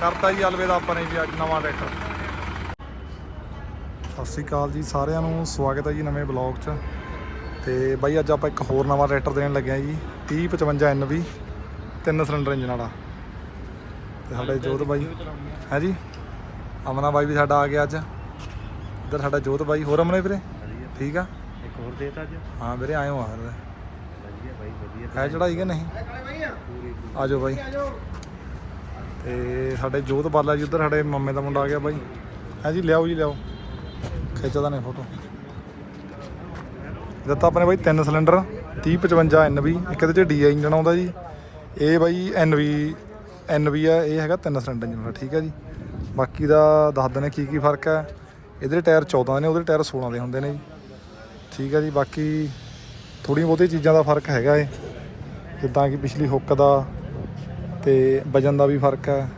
ਕਰਤਾ ਜੀ ਅਲਵੇ ਦਾ ਆਪਾਂ ਨੇ ਜੀ ਅੱਜ ਨਵਾਂ ਟਰੈਕਟਰ ਸਤਿ ਸ਼੍ਰੀ ਅਕਾਲ ਜੀ ਸਾਰਿਆਂ ਨੂੰ ਸਵਾਗਤ ਹੈ ਜੀ ਨਵੇਂ ਬਲੌਗ 'ਚ। ਤੇ ਬਾਈ ਅੱਜ ਆਪਾਂ ਇੱਕ ਹੋਰ ਨਵਾਂ ਟਰੈਕਟਰ ਦੇਣ ਲੱਗੇ ਆ ਜੀ 3055 NV ਤਿੰਨ ਸਿਲੰਡਰ ਇੰਜਨ ਵਾਲਾ। ਤੇ ਸਾਡੇ ਜੋਤ ਬਾਈ ਹੈ ਜੀ? ਅਮਨਾ ਬਾਈ ਵੀ ਸਾਡਾ ਆ ਗਿਆ ਅੱਜ। ਇੱਧਰ ਸਾਡਾ ਜੋਤ ਬਾਈ ਹੋਰ ਅਮਨੇ ਵੀਰੇ? ਠੀਕ ਆ? ਇੱਕ ਹੋਰ ਦੇਤਾ ਅੱਜ। ਹਾਂ ਵੀਰੇ ਆਏ ਹੋ ਆ। ਵਧੀਆ ਬਾਈ ਵਧੀਆ ਹੈ ਚੜਾਈ ਕਿ ਨਹੀਂ? ਆ। ਜਾਓ ਬਾਈ। ਤੇ ਸਾਡੇ ਜੋਤ ਬਾਲਾ ਜੀ ਉੱਧਰ ਸਾਡੇ ਮੰਮੇ ਦਾ ਮੁੰਡਾ ਆ ਗਿਆ ਬਾਈ। ਹੈ ਜੀ ਲਿਆਓ ਜੀ ਲਿਆਓ। ਖਿੱਚਦਾ ਨੇ ਫੋਟੋ। ਦਿੱਤਾ ਆਪਣੇ ਬਾਈ ਤਿੰਨ ਸਿਲੰਡਰ 3055 NV ਇੱਕ ਇਹਦੇ ਚ DI ਇੰਜਨ ਆਉਂਦਾ ਜੀ। ਇਹ ਬਾਈ NV NV ਆ ਇਹ ਹੈਗਾ ਤਿੰਨ ਸਿਲੰਡਰ ਇੰਜਨ ਦਾ ਠੀਕ ਹੈ ਜੀ। ਬਾਕੀ ਦਾ ਦੱਸ ਦਿੰਦੇ ਕੀ ਕੀ ਫ਼ਰਕ ਹੈ। ਇਹਦੇ ਟਾਇਰ 14 ਦੇ ਨੇ ਉਹਦੇ ਟਾਇਰ 16 ਦੇ ਹੁੰਦੇ ਨੇ ਜੀ। ਠੀਕ ਹੈ ਜੀ ਬਾਕੀ ਥੋੜ੍ਹੀਆਂ ਬਹੁਤੀਆਂ ਚੀਜ਼ਾਂ ਦਾ ਫ਼ਰਕ ਹੈਗਾ ਏ। ਜਿੱਦਾਂ ਕਿ ਪਿਛਲੀ ਹੁੱਕ ਦਾ ਤੇ ਵਜਨ ਦਾ ਵੀ ਫ਼ਰਕ ਹੈ।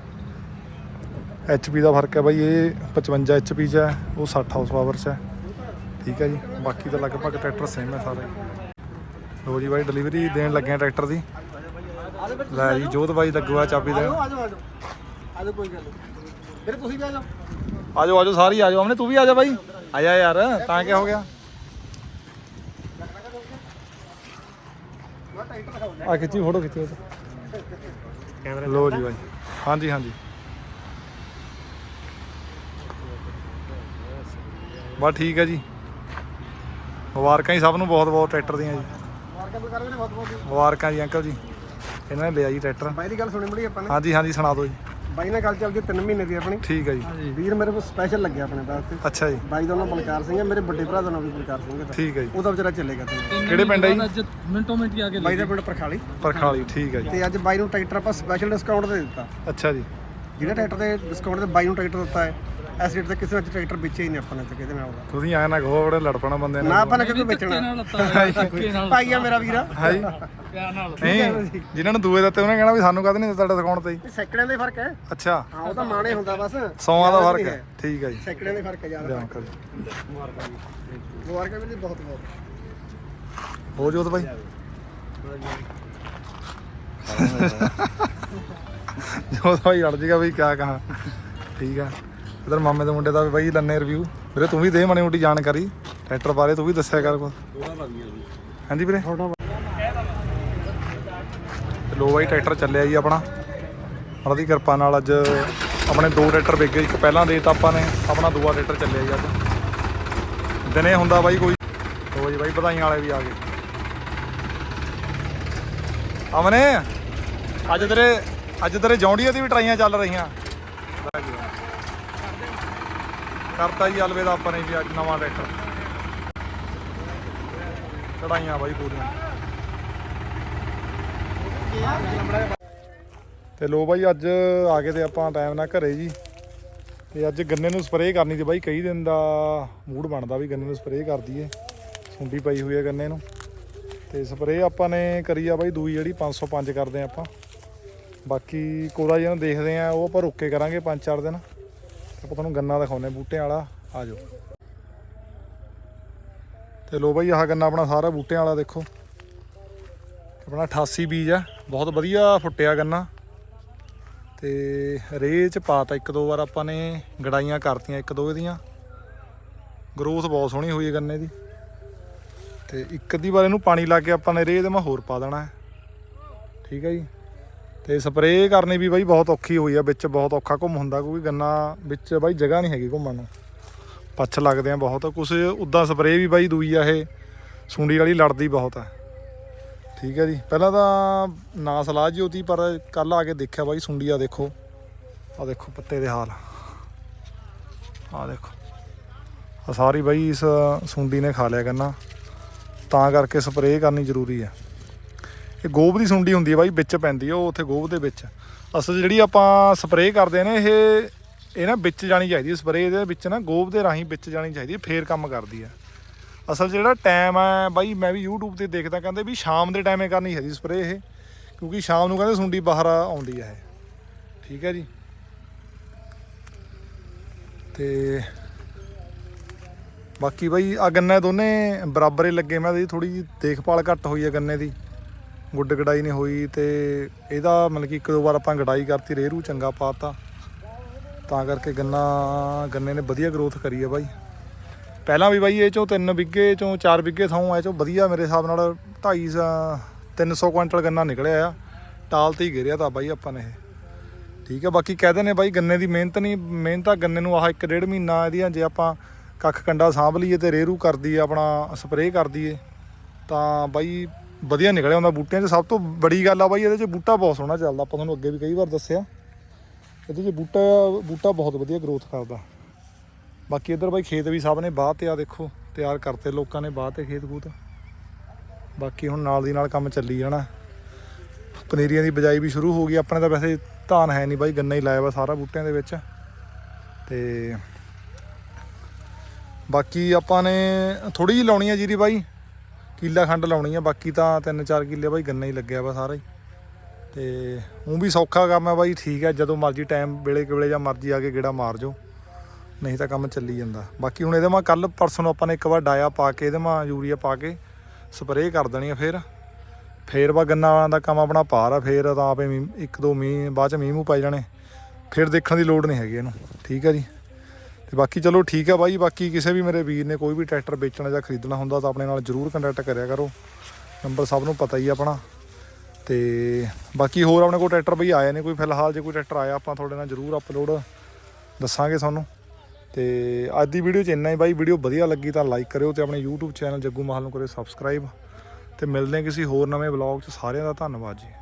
HP ਦਾ ਫ਼ਰਕ ਹੈ ਬਾਈ ਇਹ 55 HP ਚ ਹੈ ਉਹ 60 ਹਾਊਸ ਪਾਵਰ ਚ ਹੈ। ਠੀਕ ਹੈ ਜੀ ਬਾਕੀ ਤਾਂ ਲਗਭਗ ਟਰੈਕਟਰ ਸੇਮ ਹੈ ਸਾਰੇ। ਲੋ ਜੀ ਬਾਈ ਡਿਲੀਵਰੀ ਦੇਣ ਲੱਗੇ ਆ ਟਰੈਕਟਰ ਦੀ। ਲੈ ਜੀ ਜੋਤ ਬਾਈ ਲੱਗੂਆ ਚਾਬੀ ਦੇਣ। ਆਜੋ ਆਜੋ ਆਜੋ। ਕੋਈ ਗੱਲ ਫਿਰ ਤੁਸੀਂ ਵੀ ਆਜੋ ਆਜੋ ਆਜੋ ਸਾਰੀ ਆਜੋ ਅਮਨੇ ਤੂੰ ਵੀ ਆਜਾ ਬਾਈ। ਆਜਾ ਯਾਰ ਤਾਂ ਕੀ ਹੋ ਗਿਆ? ਆ ਖਿੱਚੀ ਫੋਟੋ ਖਿੱਚੀ। ਕੈਮਰਾ ਲੋ ਜੀ ਬਾਈ ਹਾਂਜੀ ਹਾਂਜੀ। ਬਸ ਠੀਕ ਹੈ ਜੀ। ਮੁਬਾਰਕਾਂ ਜੀ ਸਭ ਨੂੰ ਬਹੁਤ ਬਹੁਤ ਟਰੈਕਟਰ ਦੀਆਂ ਜੀ। ਮਾਰਕਾ ਵੀ ਕਰਦੇ ਨੇ ਬਹੁਤ ਬਹੁਤ ਮੁਬਾਰਕਾਂ ਜੀ ਅੰਕਲ ਜੀ। ਇਹਨਾਂ ਨੇ ਲਿਆ ਜੀ ਟਰੈਕਟਰ। ਬਾਈ ਦੀ ਗੱਲ ਸੁਣੀ ਮੜੀ ਆਪਾਂ ਨੇ। ਹਾਂਜੀ ਹਾਂਜੀ ਸੁਣਾ ਦਿਓ ਜੀ। ਬਾਈ ਨਾਲ ਗੱਲ ਚੱਲਦੀ 3 ਮਹੀਨੇ ਦੀ ਆਪਣੀ। ਠੀਕ ਹੈ ਜੀ। ਵੀਰ ਮੇਰੇ ਕੋਲ ਸਪੈਸ਼ਲ ਲੱਗਿਆ ਆਪਣੇ ਵਾਸਤੇ ਅੱਛਾ ਜੀ। ਬਾਈ ਦਾ ਨਾਮ ਬਲਕਾਰ ਸਿੰਘ ਹੈ ਮੇਰੇ ਵੱਡੇ ਭਰਾ ਦਾ ਨਾਮ ਵੀ ਬਲਕਾਰ ਸਿੰਘ ਹੈ ਠੀਕ ਹੈ ਜੀ। ਉਹਦਾ ਵਿਚਾਰਾ ਚੱਲੇਗਾ ਤੇ। ਕਿਹੜੇ ਪਿੰਡ ਹੈ ਜੀ? ਅੱਜ ਮਿੰਟੋ ਮਿੰਟ ਹੀ ਆ ਕੇ ਬਾਈ ਦਾ ਪਿੰਡ ਪਰਖਾਲੀ। ਪਰਖਾਲੀ ਠੀਕ ਹੈ ਜੀ। ਤੇ ਅੱਜ ਬਾਈ ਨੂੰ ਟਰੈਕਟਰ ਆਪਾਂ ਸਪੈਸ਼ਲ ਡਿਸਕਾਊਂਟ ਤੇ ਦਿੱਤਾ। ਅੱਛਾ ਜੀ। ਜਿਹੜਾ ਟਰੈਕਟਰ ਤੇ ਡਿਸਕਾਊਂਟ ਤੇ ਬਾਈ ਨੂੰ ਟਰੈਕਟਰ ਦਿੱਤਾ ਹੈ। ਐਸ ਰੇਟ ਤੇ ਕਿਸੇ ਨਾਲ ਟਰੈਕਟਰ ਵੇਚਿਆ ਹੀ ਨਹੀਂ ਆਪਾਂ ਨੇ ਤੇ ਕਿਹਦੇ ਨਾਲ। ਉਹਦਾ ਤੁਸੀਂ ਆਏ ਨਾ ਕਹੋ ਬੜੇ ਲੜਪਣਾ ਬੰਦੇ ਨੇ। ਨਾ ਆਪਾਂ ਨੇ ਕਿਉਂ ਵੇਚਣਾ ਭਾਈ ਆ ਮੇਰਾ ਵੀਰਾ। ਹੈ ਜੀ ਪਿਆਰ ਨਾਲ। ਨਹੀਂ ਜਿਨ੍ਹਾਂ ਨੂੰ ਦੂਏ ਦਿੱਤੇ ਉਹਨੇ ਕਹਿਣਾ ਵੀ ਸਾਨੂੰ ਕਦੇ ਨਹੀਂ ਦਿੱਤਾ ਡਿਸਕਾਊਂਟ ਤੇ ਜੀ ਇਹ ਸੈਕੜਿਆਂ ਦਾ ਹੀ ਫ਼ਰਕ ਹੈ। ਅੱਛਾ। ਹਾਂ ਉਹ ਤਾਂ ਮਾਣੇ ਹੁੰਦਾ ਬਸ। ਸੌਆਂ ਦਾ ਫ਼ਰਕ ਹੈ। ਠੀਕ ਹੈ ਜੀ। ਸੈਕੜਿਆਂ ਦਾ ਹੀ ਫ਼ਰਕ ਹੈ ਜ਼ਿਆਦਾ ਅੰਕਲ ਜੀ। ਮੁਬਾਰਕਾਂ ਵੀ ਜੀ ਬਹੁਤ ਬਹੁਤ। ਹੋ ਜੋਤ ਬਾਈ। ਜੋਤ ਬਾਈ ਅੜ ਜੇਗਾ ਵੀ ਕਿਆ ਕਹਾ। ਠੀਕ ਆ। ਇਧਰ ਮਾਮੇ ਦੇ ਮੁੰਡੇ ਦਾ ਵੀ ਬਾਈ ਲੰਨੇ ਰਿਵਿਊ ਵੀਰੇ ਤੂੰ ਵੀ ਦੇ ਮਾੜੀ ਮੋਟੀ ਜਾਣਕਾਰੀ। ਟਰੈਕਟਰ ਬਾਰੇ ਤੂੰ ਵੀ ਦੱਸਿਆ ਕਰ ਕੁਝ ਹਾਂਜੀ ਵੀਰੇ। ਲੋ ਬਾਈ ਟਰੈਕਟਰ ਚੱਲਿਆ ਜੀ ਆਪਣਾ। ਉਹਨਾਂ ਦੀ ਕਿਰਪਾ ਨਾਲ ਅੱਜ ਆਪਣੇ ਦੋ ਟਰੈਕਟਰ ਵਿਕ ਗਏ। ਇੱਕ ਪਹਿਲਾਂ ਦੇਤਾ ਆਪਾਂ ਨੇ ਆਪਣਾ ਦੂਆ ਟਰੈਕਟਰ ਚੱਲਿਆ ਜੀ ਅੱਜ। ਦਿਨੇ ਹੁੰਦਾ ਬਾਈ ਕੋਈ। ਲੋ ਜੀ ਬਾਈ ਵਧਾਈਆਂ ਵਾਲੇ ਵੀ ਆ ਗਏ। ਅਮਨੇ ਅੱਜ ਤੇਰੇ ਅੱਜ ਤੇਰੇ ਜੌਂਡੀਆਂ ਦੀ ਵੀ ਟਰਾਈਆਂ ਚੱਲ ਰਹੀਆਂ। ਕਰਤਾ ਜੀ ਅਲਵੇ ਦਾ ਆਪਾਂ ਨੇ ਜੀ ਅੱਜ ਨਵਾਂ ਟਰੈਕਟਰ। ਚੜਾਈਆਂ ਬਾਈ ਪੂਰੀਆਂ। ਤੇ ਲੋ ਬਾਈ ਅੱਜ ਆ ਗਏ ਤੇ ਆਪਾਂ ਟਾਈਮ ਨਾਲ ਘਰੇ ਜੀ। ਤੇ ਅੱਜ ਗੰਨੇ ਨੂੰ ਸਪਰੇਅ ਕਰਨੀ ਤੇ ਬਾਈ ਕਈ ਦਿਨ ਦਾ ਮੂਡ ਬਣਦਾ ਵੀ ਗੰਨੇ ਨੂੰ ਸਪਰੇਅ ਕਰ ਦਈਏ। ਸੁੰਡੀ ਪਈ ਹੋਈ ਹੈ ਗੰਨੇ ਨੂੰ। ਤੇ ਸਪਰੇਅ ਆਪਾਂ ਨੇ ਕਰੀ ਆ ਬਾਈ ਦੂਈ ਜਿਹੜੀ 505 ਕਰਦੇ ਆ ਆਪਾਂ। ਬਾਕੀ ਕੋਰਾ ਜਿਹਨੂੰ ਦੇਖਦੇ ਆ, ਉਹ ਆਪਾਂ ਰੁੱਕ ਕਰਾਂਗੇ 5-4 ਦਿਨ। ਆਪਾਂ ਤੁਹਾਨੂੰ ਗੰਨਾ ਦਿਖਾਉਨੇ ਬੂਟਿਆਂ ਵਾਲਾ, ਆ ਜਾਓ। ਤੇ ਲੋ ਬਾਈ, ਆਹ ਗੰਨਾ ਆਪਣਾ ਸਾਰਾ ਬੂਟਿਆਂ ਵਾਲਾ ਦੇਖੋ। ਆਪਣਾ 88 ਬੀਜ ਆ, ਬਹੁਤ ਵਧੀਆ ਫੁੱਟਿਆ ਗੰਨਾ। ਤੇ ਰੇਹ ਚ ਪਾਤਾ ਇੱਕ ਦੋ ਵਾਰ ਆਪਾਂ ਨੇ, ਗੜਾਈਆਂ ਕਰਤੀਆਂ ਇੱਕ ਦੋ ਇਹਦੀਆਂ। ਗਰੋਥ ਬਹੁਤ ਸੋਹਣੀ ਹੋਈ ਹੈ ਗੰਨੇ ਦੀ। ਤੇ ਇੱਕ ਅੱਧੀ ਵਾਰ ਇਹਨੂੰ ਪਾਣੀ ਲਾ ਕੇ ਆਪਾਂ ਨੇ ਰੇਹ ਦੇ ਮੈਂ ਹੋਰ ਪਾ ਦੇਣਾ ਠੀਕ ਹੈ ਜੀ। ਤੇ ਸਪਰੇਅ ਕਰਨੀ ਵੀ ਬਾਈ ਬਹੁਤ ਔਖੀ ਹੋਈ ਆ, ਵਿੱਚ ਬਹੁਤ ਔਖਾ ਘੁੰਮ ਹੁੰਦਾ ਕਿਉਂਕਿ ਗੰਨਾ, ਵਿੱਚ ਬਾਈ ਜਗ੍ਹਾ ਨਹੀਂ ਹੈਗੀ ਘੁੰਮਣ ਨੂੰ। ਪੱਛ ਲੱਗਦੇ ਆ ਬਹੁਤ, ਕੁਛ ਉਦਾਂ ਸਪਰੇਅ ਵੀ ਬਾਈ ਦੂਈ ਆ ਇਹ, ਸੁੰਡੀ ਵਾਲੀ ਲੜਦੀ ਬਹੁਤ ਆ। ਠੀਕ ਹੈ ਜੀ, ਪਹਿਲਾਂ ਤਾਂ ਨਾ ਸਲਾਹ ਜੀ ਉਹਦੀ ਪਰ ਕੱਲ ਆ ਕੇ ਦੇਖਿਆ ਬਾਈ ਸੁੰਡੀ ਆ ਦੇਖੋ। ਆ ਦੇਖੋ ਪੱਤੇ ਦੇ ਹਾਲ। ਆ ਦੇਖੋ। ਆ ਸਾਰੀ ਬਾਈ ਇਸ ਸੁੰਡੀ ਨੇ ਖਾ ਲਿਆ ਗੰਨਾ। ਤਾਂ ਕਰਕੇ ਸਪਰੇਅ ਕਰਨੀ ਜ਼ਰੂਰੀ ਹੈ ਇਹ ਗੋਬ ਦੀ ਸੁੰਡੀ ਹੁੰਦੀ ਹੈ ਬਾਈ, ਵਿੱਚ ਪੈਂਦੀ ਹੈ, ਉਹ ਉੱਥੇ ਗੋਬ ਦੇ ਵਿੱਚ। ਅਸਲ ਜਿਹੜੀ ਆਪਾਂ ਸਪਰੇਅ ਕਰਦੇ ਨੇ, ਇਹ ਇਹ ਨਾ ਵਿੱਚ ਜਾਣੀ ਚਾਹੀਦੀ ਹੈ, ਸਪਰੇਅ ਦੇ ਵਿੱਚ ਨਾ ਗੋਬ ਦੇ ਰਾਹੀਂ ਵਿੱਚ ਜਾਣੀ ਚਾਹੀਦੀ ਹੈ, ਫੇਰ ਕੰਮ ਕਰਦੀ ਹੈ। ਅਸਲ ਜਿਹੜਾ ਟਾਈਮ ਹੈ ਬਾਈ, ਮੈਂ ਵੀ YouTube ਤੇ ਦੇਖਦਾ ਕਹਿੰਦੇ ਵੀ ਸ਼ਾਮ ਦੇ ਟਾਈਮੇ ਕਰਨੀ ਚਾਹੀਦੀ ਸਪਰੇਅ ਇਹ, ਕਿਉਂਕਿ ਸ਼ਾਮ ਨੂੰ ਕਹਿੰਦੇ ਸੁੰਡੀ ਬਾਹਰ ਆਉਂਦੀ ਹੈ ਇਹ। ਠੀਕ ਹੈ ਜੀ। ਤੇ ਬਾਕੀ ਬਾਈ ਆ ਗੰਨੇ ਦੋਨੇ ਬਰਾਬਰ ਹੀ ਲੱਗੇ, ਮੈਂ ਥੋੜੀ ਜਿਹੀ ਦੇਖਭਾਲ ਘੱਟ ਹੋਈ ਹੈ ਗੰਨੇ ਦੀ। ਗੁੱਡ ਗੜਾਈ ਨਹੀਂ ਹੋਈ ਤੇ ਇਹਦਾ ਮਤਲਬ ਕਿ ਇੱਕ ਦੋ ਵਾਰ ਆਪਾਂ ਗੜਾਈ ਕਰਤੀ, ਰੇਰੂ ਚੰਗਾ ਪਾਤਾ। ਤਾਂ ਕਰਕੇ ਗੰਨਾ, ਗੰਨੇ ਨੇ ਵਧੀਆ ਗਰੋਥ ਕਰੀ ਆ ਬਾਈ। ਪਹਿਲਾਂ ਵੀ ਬਾਈ ਇਹ ਚੋਂ 3 ਬਿੱਗੇ ਚੋਂ 4 ਬਿੱਗੇ ਥਾਂ ਇਹ ਚੋਂ ਵਧੀਆ ਮੇਰੇ ਹਿਸਾਬ ਨਾਲ 250 300 ਕੁਇੰਟਲ ਗੰਨਾ ਨਿਕਲਿਆ ਆ। ਟਾਲ ਤੇ ਹੀ ਗਿਰਿਆ ਤਾਂ ਬਾਈ ਆਪਾਂ ਨੇ ਇਹ। ਠੀਕ ਹੈ ਬਾਕੀ ਕਹਿ ਨੇ ਬਾਈ ਗੰਨੇ ਦੀ ਮਿਹਨਤ ਨਹੀਂ, ਮਿਹਨਤ ਆ ਗੰਨੇ ਨੂੰ ਆਹ ਇੱਕ ਡੇਢ ਮਹੀਨਾ ਇਹਦੀਆਂ ਜੇ ਆਪਾਂ ਕੱਖ ਕੰਡਾ ਸਾਂਭ ਲਈਏ ਤੇ ਰੇਰੂ ਕਰਦੀ ਆਪਣਾ ਸਪਰੇਅ ਕਰ ਦਈਏ। ਤਾਂ ਬਾਈ ਵਧੀਆ ਨਿਕਲਿਆ ਹੁੰਦਾ ਬੂਟਿਆਂ 'ਚ। ਸਭ ਤੋਂ ਬੜੀ ਗੱਲ ਆ ਬਾਈ, ਇਹਦੇ 'ਚ ਬੂਟਾ ਬਹੁਤ ਸੋਹਣਾ ਚੱਲਦਾ। ਆਪਾਂ ਤੁਹਾਨੂੰ ਅੱਗੇ ਵੀ ਕਈ ਵਾਰ ਦੱਸਿਆ। ਇਹਦੇ 'ਚ ਬੂਟਾ ਬੂਟਾ ਬਹੁਤ ਵਧੀਆ ਗਰੋਥ ਕਰਦਾ। ਬਾਕੀ ਇੱਧਰ ਬਾਈ ਖੇਤ ਵੀ ਸਭ ਨੇ ਬਾਹ ਤੇ ਆ ਦੇਖੋ, ਤਿਆਰ ਕਰਤੇ ਲੋਕਾਂ ਨੇ ਬਾਹ ਤੇ ਖੇਤ ਖੂਤ। ਬਾਕੀ ਹੁਣ ਨਾਲ ਦੀ ਨਾਲ ਕੰਮ ਚੱਲੀ ਜਾਣਾ। ਪਨੀਰੀਆਂ ਦੀ ਬਜਾਈ ਵੀ ਸ਼ੁਰੂ ਹੋ ਗਈ। ਆਪਣੇ ਤਾਂ ਵੈਸੇ ਧਾਨ ਹੈ ਨਹੀਂ ਬਾਈ, ਗੰਨਾ ਹੀ ਲਾਇਆ ਵਾ ਸਾਰਾ ਬੂਟਿਆਂ ਦੇ ਵਿੱਚ। ਤੇ ਬਾਕੀ ਆਪਾਂ ਨੇ ਥੋੜੀ ਜਿਹੀ ਲਾਉਣੀ ਆ ਜੀਰੀ ਬਾਈ। ਕਿੱਲਾ ਖੰਡ ਲਾਉਣੀ ਆ, ਬਾਕੀ ਤਾਂ 3-4 ਕਿੱਲੇ ਬਾਈ ਗੰਨਾ ਹੀ ਲੱਗਿਆ ਵਾ ਸਾਰਾ ਹੀ। ਤੇ ਉਹ ਵੀ ਸੌਖਾ ਕੰਮ ਹੈ ਬਾਈ, ਠੀਕ ਹੈ ਜਦੋਂ ਮਰਜ਼ੀ ਟਾਈਮ ਵੇਲੇ ਕਿ ਵੇਲੇ ਜਾਂ ਮਰਜ਼ੀ ਆ ਕੇ ਗੇੜਾ ਮਾਰ ਜਾਓ, ਨਹੀਂ ਤਾਂ ਕੰਮ ਚੱਲੀ ਜਾਂਦਾ। ਬਾਕੀ ਹੁਣ ਇਹਦੇ ਮਾ ਕੱਲ ਪਰਸੋਂ ਆਪਾਂ ਨੇ ਇੱਕ ਵਾਰ ਡਾਇਆ ਪਾ ਕੇ, ਇਹਦੇ ਮਾ ਯੂਰੀਆ ਪਾ ਕੇ ਸਪਰੇਅ ਕਰ ਦੇਣੀ ਆ ਫਿਰ। ਫੇਰ ਵਾ ਗੰਨਾ ਦਾ ਕੰਮ ਆਪਣਾ ਪਾਰ ਆ, ਫੇਰ ਤਾਂ ਆਪੇ ਮੀਂਹ- ਇੱਕ ਦੋ ਮੀਂਹ, ਬਾਅਦ ਚ ਮੀਂਹ ਮੂੰਹ ਪੈ ਜਾਣੇ। ਫਿਰ ਦੇਖਣ ਦੀ ਲੋੜ ਨਹੀਂ ਹੈਗੀ ਇਹਨੂੰ। ਠੀਕ ਹੈ ਜੀ। ਤੇ ਬਾਕੀ ਚਲੋ ਠੀਕ ਹੈ ਬਾਈ, ਬਾਕੀ ਕਿਸੇ ਵੀ ਮੇਰੇ ਵੀਰ ਨੇ ਕੋਈ ਵੀ ਟਰੈਕਟਰ ਵੇਚਣਾ ਜਾਂ ਖਰੀਦਣਾ ਹੁੰਦਾ ਤਾਂ ਆਪਣੇ ਨਾਲ ਜਰੂਰ ਕੰਟੈਕਟ ਕਰਿਆ ਕਰੋ। ਨੰਬਰ ਸਭ ਨੂੰ ਪਤਾ ਹੀ ਆ ਆਪਣਾ। ਤੇ ਬਾਕੀ ਹੋਰ ਆਪਣੇ ਕੋਲ ਟਰੈਕਟਰ ਬਈ ਆਏ ਨੇ ਕੋਈ, ਫਿਲਹਾਲ ਜੇ ਕੋਈ ਟਰੈਕਟਰ ਆਇਆ ਆਪਾਂ ਤੁਹਾਡੇ ਨਾਲ ਜਰੂਰ ਅਪਲੋਡ ਦੱਸਾਂਗੇ ਤੁਹਾਨੂੰ। ਤੇ ਅੱਜ ਦੀ ਵੀਡੀਓ 'ਚ ਇੰਨਾ ਹੀ ਬਾਈ ਵੀਡੀਓ ਵਧੀਆ ਲੱਗੀ ਤਾਂ ਲਾਈਕ ਕਰਿਓ ਤੇ ਆਪਣੇ YouTube ਚੈਨਲ ਜੱਗੂ ਮਾਹਲ ਨੂੰ ਕਰਿਓ ਸਬਸਕ੍ਰਾਈਬ ਤੇ ਮਿਲਦੇ ਹਾਂ ਕਿਸੇ ਹੋਰ ਨਵੇਂ ਵਲੌਗ 'ਚ, ਸਾਰਿਆਂ ਦਾ ਧੰਨਵਾਦ ਜੀ।